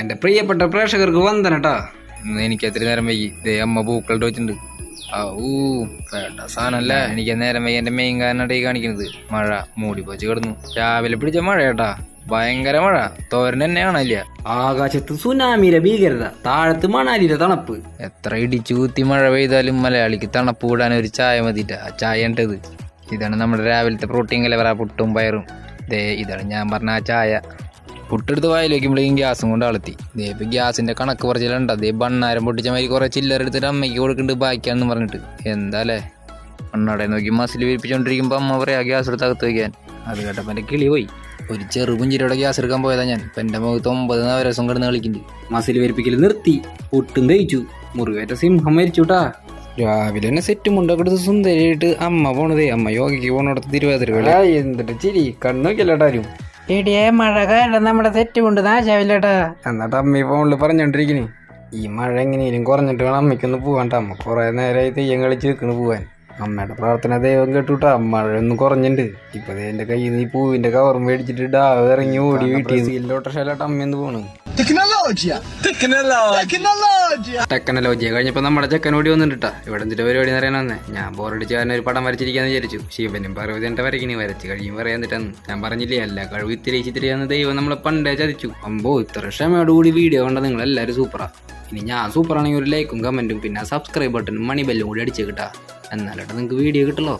എന്റെ പ്രിയപ്പെട്ട പ്രേക്ഷകർക്ക് വന്ദനട്ടാ ഇന്ന് എനിക്ക് എത്ര നേരം വൈകി. ദേ അമ്മ പൂക്കളുടെ വെച്ചിട്ടുണ്ട് ആ ഊ വേണ്ട സാധനല്ല എനിക്ക് നേരം വൈകി എന്റെ മെയിൻ കാരണമായിട്ട് ഈ കാണിക്കുന്നത് മഴ. മൂടി പോച്ച് കിടന്നു. രാവിലെ പിടിച്ച മഴ കേട്ടാ ഭയങ്കര മഴ. തോരൻ തന്നെ കാണാനില്ല ആകാശത്ത് സുനാമിയിലെ ഭീകരത താഴത്ത് മണാലിയിലെ തണുപ്പ്. എത്ര ഇടിച്ചു കുത്തി മഴ പെയ്താലും മലയാളിക്ക് തണുപ്പ് കൂടാൻ ഒരു ചായ മതിയില്ല ആ ചായ ഉണ്ടത്. ഇതാണ് നമ്മുടെ രാവിലത്തെ പ്രോട്ടീൻ കലവറ പുട്ടും പയറും. ദേ ഇതാണ് ഞാൻ പറഞ്ഞ ആ ചായ. പുട്ടെടുത്ത് വായിൽ വയ്ക്കുമ്പോഴേക്കും ഗ്യാസും കൊണ്ട് അളത്തി ദേ ഇപ്പം ഗ്യാസിന്റെ കണക്ക് കുറച്ചിലുണ്ട്. അതേ ബണ്ണാരം പൊട്ടിച്ച മാതിരി കുറേ ചില്ലറ എടുത്തിട്ട് അമ്മയ്ക്ക് കൊടുക്കുന്നുണ്ട് ബാക്കിയാണെന്ന് പറഞ്ഞിട്ട്. എന്താല്ലേ അണ്ണാടെ നോക്കി മസിൽ വിരിപ്പിച്ചുകൊണ്ടിരിക്കുമ്പോൾ അമ്മ പറയാ ഗ്യാസ് എടുത്ത് അകത്ത് വയ്ക്കാൻ. അത് കേട്ടപ്പോൾ എന്റെ കിളി പോയി. ഒരു ചെറു പുഞ്ചിരിയുടെ ഗ്യാസ് എടുക്കാൻ പോയതാ ഞാൻ. ഇപ്പം എന്റെ മുഖത്ത് ഒമ്പത് നവരസം കിടന്ന് കളിക്കുന്നുണ്ട്. മസിൽ വിരിപ്പിക്കൽ നിർത്തി. ഒട്ടും ദഹിച്ചു മുറിവേറ്റ സിംഹം മരിച്ചുട്ടാ. രാവിലെ തന്നെ സെറ്റ് മുണ്ടൊക്കെ സുന്ദരിയായിട്ട് അമ്മ പോണതേ. അമ്മ യോഗയ്ക്ക് പോണടത്ത് തിരുവാതിര എന്തിട്ട് ചിരി. കണ്ണോക്കിയല്ലേട്ടാരും എടിയെ മഴ കാരണം നമ്മുടെ സെറ്റ് കൊണ്ട് നാശാവില്ലേട്ടാ എന്നിട്ട് അമ്മ ഫോണിൽ പറഞ്ഞോണ്ടിരിക്കണേ. ഈ മഴ എങ്ങനെയും കുറഞ്ഞിട്ട് വേണം അമ്മയ്ക്കൊന്ന് പോകാൻ അമ്മ കുറെ നേരമായി തെയ്യം കളിച്ച് നിൽക്കണ് പോവാൻ. അമ്മയുടെ പ്രാർത്ഥന ദൈവം കേട്ടുട്ടാ. മഴ ഒന്നും കുറഞ്ഞിട്ടുണ്ട് ഇപ്പൊ എന്റെ കയ്യിൽ നിന്ന് ഈ പൂവിന്റെ കവർ മേടിച്ചിട്ട് ഡാവ് ഇറങ്ങി ഓടി വീട്ടിൽ ഓട്ടോഷയിലോട്ട് അമ്മയെന്ന് പോണ്. ടെക്നോളജിയെ കഴിഞ്ഞപ്പോ നമ്മുടെ ചെക്കൻ ഓടി വന്നിട്ടാ ഇവിടെ എന്തിട്ട് പരിപാടി എന്ന് വന്നേ. ഞാൻ ബോറടിച്ച് കാരണം ഒരു പടം വരച്ചിരിക്കാന്ന് വിചാരിച്ചു. ശിവനും പാർവതി എന്റെ വരക്കിനി വരച്ച് കഴിയും പറയാൻ എന്നിട്ടാന്ന്. ഞാൻ പറഞ്ഞില്ലേ അല്ല കഴിവ് ഇത്തിരി ഇത്തിരിയാന്ന് ദൈവം നമ്മളെ പണ്ടേ ചതിച്ചു. അമ്പോ ഇത്ര ക്ഷമയോടുകൂടി വീഡിയോ കണ്ട നിങ്ങൾ എല്ലാവരും സൂപ്പറാ ഇനി ഞാൻ സൂപ്പറാണെങ്കിൽ ഒരു ലൈക്കും കമന്റും പിന്നെ സബ്സ്ക്രൈബ് ബട്ടനും മണി ബെല്ലും കൂടി അടിച്ചു കിട്ടാ എന്നാലോട്ട് നിങ്ങൾക്ക് വീഡിയോ കിട്ടുള്ളൂ